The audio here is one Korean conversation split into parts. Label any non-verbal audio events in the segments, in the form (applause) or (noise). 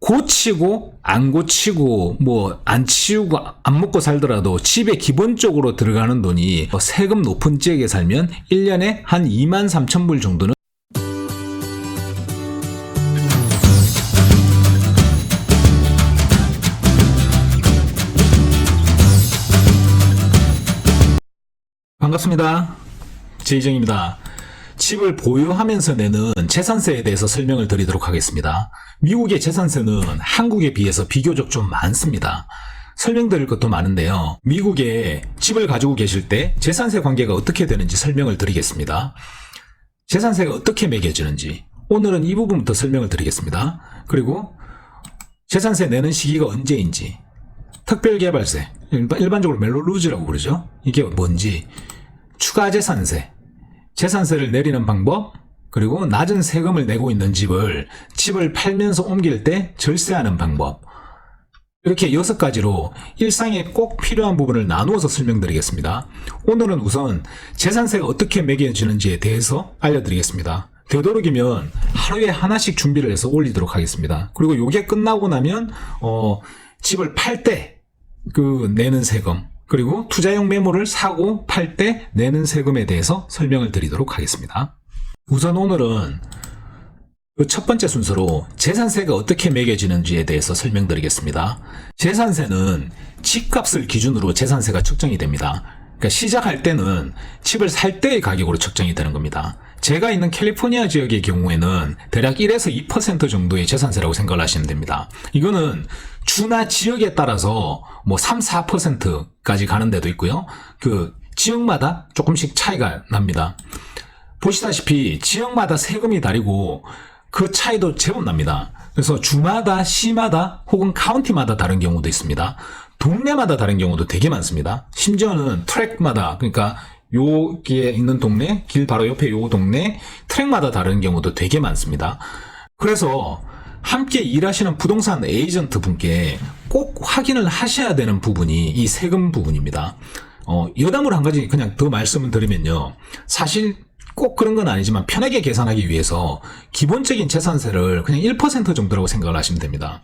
고치고 안 고치고 뭐 안 치우고 안 먹고 살더라도 집에 기본적으로 들어가는 돈이 뭐 세금 높은 지역에 살면 1년에 한 2만 3천 불 정도는 반갑습니다. 제이정입니다. 집을 보유하면서 내는 재산세에 대해서 설명을 드리도록 하겠습니다. 미국의 재산세는 한국에 비해서 비교적 좀 많습니다. 설명드릴 것도 많은데요. 미국에 집을 가지고 계실 때 재산세 관계가 어떻게 되는지 설명을 드리겠습니다. 재산세가 어떻게 매겨지는지 오늘은 이 부분부터 설명을 드리겠습니다. 그리고 재산세 내는 시기가 언제인지 특별개발세 일반- 일반적으로 멜로루즈라고 부르죠. 이게 뭔지 추가재산세 재산세를 내리는 방법, 그리고 낮은 세금을 내고 있는 집을 집을 팔면서 옮길 때 절세하는 방법. 이렇게 여섯 가지로 일상에 꼭 필요한 부분을 나누어서 설명드리겠습니다. 오늘은 우선 재산세가 어떻게 매겨지는지에 대해서 알려드리겠습니다. 되도록이면 하루에 하나씩 준비를 해서 올리도록 하겠습니다. 그리고 이게 끝나고 나면 어, 집을 팔 때 그 내는 세금 그리고 투자용 매물을 사고 팔 때 내는 세금에 대해서 설명을 드리도록 하겠습니다. 우선 오늘은 그첫 번째 순서로 재산세가 어떻게 매겨지는지에 대해서 설명드리겠습니다. 재산세는 집값을 기준으로 재산세가 측정이 됩니다. 그러니까 시작할 때는 집을 살 때의 가격으로 측정이 되는 겁니다. 제가 있는 캘리포니아 지역의 경우에는 대략 1에서 2% 정도의 재산세라고 생각을 하시면 됩니다. 이거는 주나 지역에 따라서 뭐 3, 4%까지 가는 데도 있고요. 그 지역마다 조금씩 차이가 납니다. 보시다시피 지역마다 세금이 다르고 그 차이도 제법 납니다. 그래서 주마다 시마다 혹은 카운티마다 다른 경우도 있습니다. 동네마다 다른 경우도 되게 많습니다. 심지어는 트랙마다 그러니까 여기에 있는 동네 길 바로 옆에 요 동네 트랙마다 다른 경우도 되게 많습니다. 그래서 함께 일하시는 부동산 에이전트 분께 꼭 확인을 하셔야 되는 부분이 이 세금 부분입니다. 어, 여담으로 한 가지 그냥 더 말씀을 드리면요. 사실 꼭 그런 건 아니지만 편하게 계산하기 위해서 기본적인 재산세를 그냥 1% 정도라고 생각을 하시면 됩니다.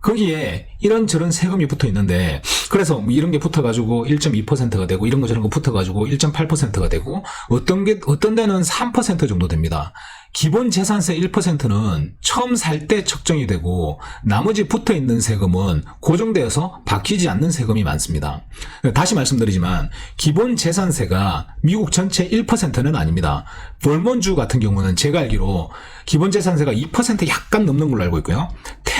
거기에 이런저런 세금이 붙어 있는데 그래서 뭐 이런 게 붙어가지고 1.2%가 되고 이런 거 저런 거 붙어가지고 1.8%가 되고 어떤 게 어떤 데는 3% 정도 됩니다. 기본 재산세 1%는 처음 살 때 측정이 되고 나머지 붙어 있는 세금은 고정되어서 바뀌지 않는 세금이 많습니다. 다시 말씀드리지만 기본 재산세가 미국 전체 1%는 아닙니다. 벌몬주 같은 경우는 제가 알기로 기본 재산세가 2% 약간 넘는 걸로 알고 있고요.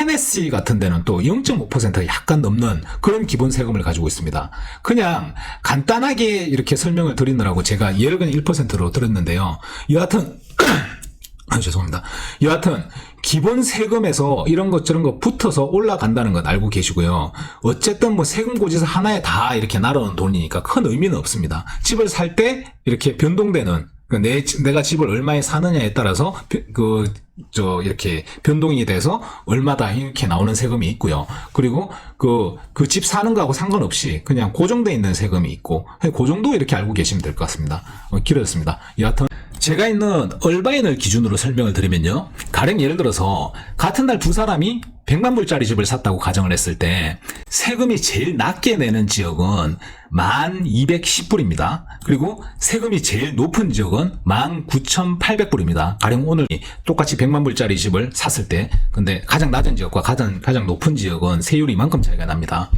테네시 같은 데는 또 0.5%가 약간 넘는 그런 기본 세금을 가지고 있습니다. 그냥 간단하게 이렇게 설명을 드리느라고 제가 예를 그냥 1%로 들었는데요. 여하튼 (clears throat) 아, 죄송합니다. 여하튼 기본 세금에서 이런 것 저런 거 붙어서 올라간다는 건 알고 계시고요. 어쨌든 뭐 세금 고지서 하나에 다 이렇게 날아오는 돈이니까 큰 의미는 없습니다. 집을 살 때 이렇게 변동되는 그 내, 내가 집을 얼마에 사느냐에 따라서 그 저 이렇게 변동이 돼서 얼마다 이렇게 나오는 세금이 있고요. 그리고 그 그 집 사는 거하고 상관없이 그냥 고정돼 있는 세금이 있고 그 정도 이렇게 알고 계시면 될 것 같습니다. 어, 길어졌습니다. 여하튼 제가 있는 얼바인을 기준으로 설명을 드리면요. 가령 예를 들어서 같은 날 두 사람이 100만 불짜리 집을 샀다고 가정을 했을 때 세금이 제일 낮게 내는 지역은 1210불입니다. 그리고 세금이 제일 높은 지역은 19,800불입니다. 가령 오늘 똑같이 100만 불짜리 집을 샀을 때 근데 가장 낮은 지역과 가장 가장 높은 지역은 세율이 이만큼 차이가 납니다.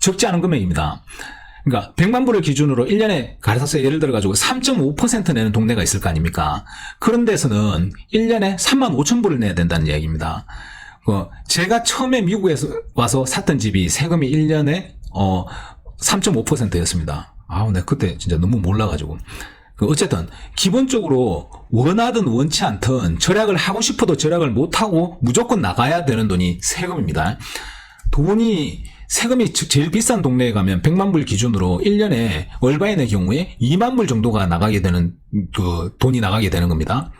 적지 않은 금액입니다. 그러니까 100만 불을 기준으로 1년에 가사세 예를 들어 가지고 3.5% 내는 동네가 있을 거 아닙니까? 그런 데서는 1년에 3만 5천 불을 내야 된다는 이야기입니다. 그 제가 처음에 미국에서 와서 샀던 집이 세금이 1년에 어 3.5%였습니다. 아우, 내 그때 진짜 너무 몰라가지고. 그 어쨌든 기본적으로 원하든 원치 않든 절약을 하고 싶어도 절약을 못하고 무조건 나가야 되는 돈이 세금입니다. 돈이 세금이 제- 제일 비싼 동네에 가면 100만 불 기준으로 1년에 월바인의 경우에 2만 불 정도가 나가게 되는 그 돈이 나가게 되는 겁니다.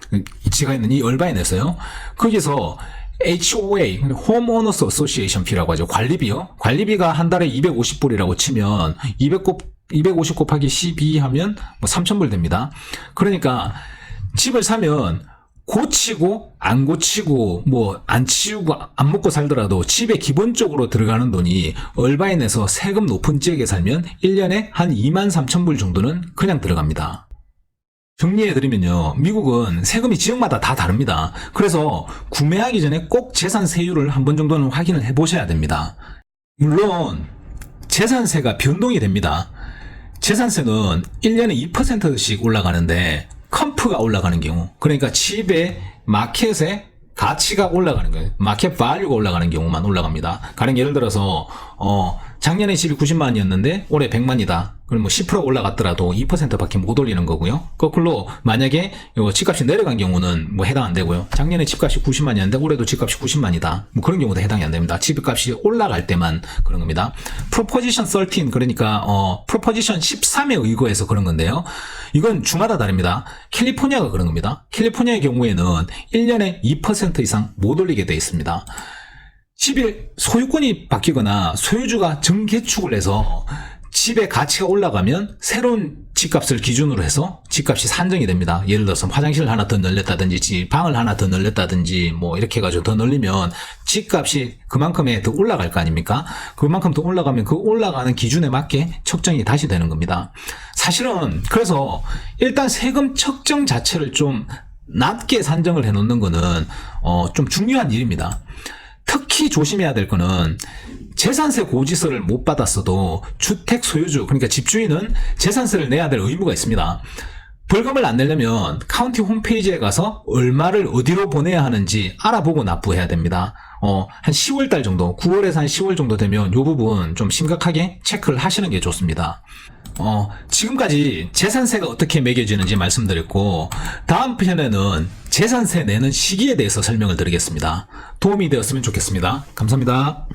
제가 있는 이 월바인에서요. 거기서 HOA, Homeowners Association Fee라고 하죠. 관리비요. 관리비가 한 달에 250불이라고 치면 200 곱, 250 곱하기 12 하면 뭐 3,000불 됩니다. 그러니까 집을 사면 고치고 안 고치고 뭐 안 치우고 안 먹고 살더라도 집에 기본적으로 들어가는 돈이 얼바인에서 세금 높은 지역에 살면 1년에 한 2만 3천 불 정도는 그냥 들어갑니다. 정리해드리면요. 미국은 세금이 지역마다 다 다릅니다. 그래서 구매하기 전에 꼭 재산 세율을 한 번 정도는 확인을 해보셔야 됩니다. 물론 재산세가 변동이 됩니다. 재산세는 1년에 2%씩 올라가는데 컴프가 올라가는 경우 그러니까 집의 마켓의 가치가 올라가는 거예요. 마켓 발류가 올라가는 경우만 올라갑니다. 가령 예를 들어서 어 작년에 집이 90만 원이었는데 올해 100만이다. 그럼 뭐 10% 올라갔더라도 2%밖에 못 올리는 거고요. 거꾸로 만약에 요 집값이 내려간 경우는 뭐 해당 안 되고요. 작년에 집값이 90만이었는데 올해도 집값이 90만이다. 뭐 그런 경우도 해당이 안 됩니다. 집값이 올라갈 때만 그런 겁니다. 프로포지션 13 그러니까 어 프로포지션 13에 의거해서 그런 건데요. 이건 주마다 다릅니다. 캘리포니아가 그런 겁니다. 캘리포니아의 경우에는 1년에 2% 이상 못 올리게 돼 있습니다. 집이 소유권이 바뀌거나 소유주가 정개축을 해서 집의 가치가 올라가면 새로운 집값을 기준으로 해서 집값이 산정이 됩니다. 예를 들어서 화장실을 하나 더 늘렸다든지 집 방을 하나 더 늘렸다든지 뭐 이렇게 해가지고 더 늘리면 집값이 그만큼에 더 올라갈 거 아닙니까? 그만큼 더 올라가면 그 올라가는 기준에 맞게 책정이 다시 되는 겁니다. 사실은 그래서 일단 세금 책정 자체를 좀 낮게 산정을 해놓는 거는 어, 좀 중요한 일입니다. 특히 조심해야 될 거는 재산세 고지서를 못 받았어도 주택 소유주 그러니까 집주인은 재산세를 내야 될 의무가 있습니다. 벌금을 안 내려면 카운티 홈페이지에 가서 얼마를 어디로 보내야 하는지 알아보고 납부해야 됩니다. 어, 한 10월 달 정도, 9월에서 한 10월 정도 되면 이 부분 좀 심각하게 체크를 하시는 게 좋습니다. 어, 지금까지 재산세가 어떻게 매겨지는지 말씀드렸고, 다음 편에는 재산세 내는 시기에 대해서 설명을 드리겠습니다. 도움이 되었으면 좋겠습니다. 감사합니다.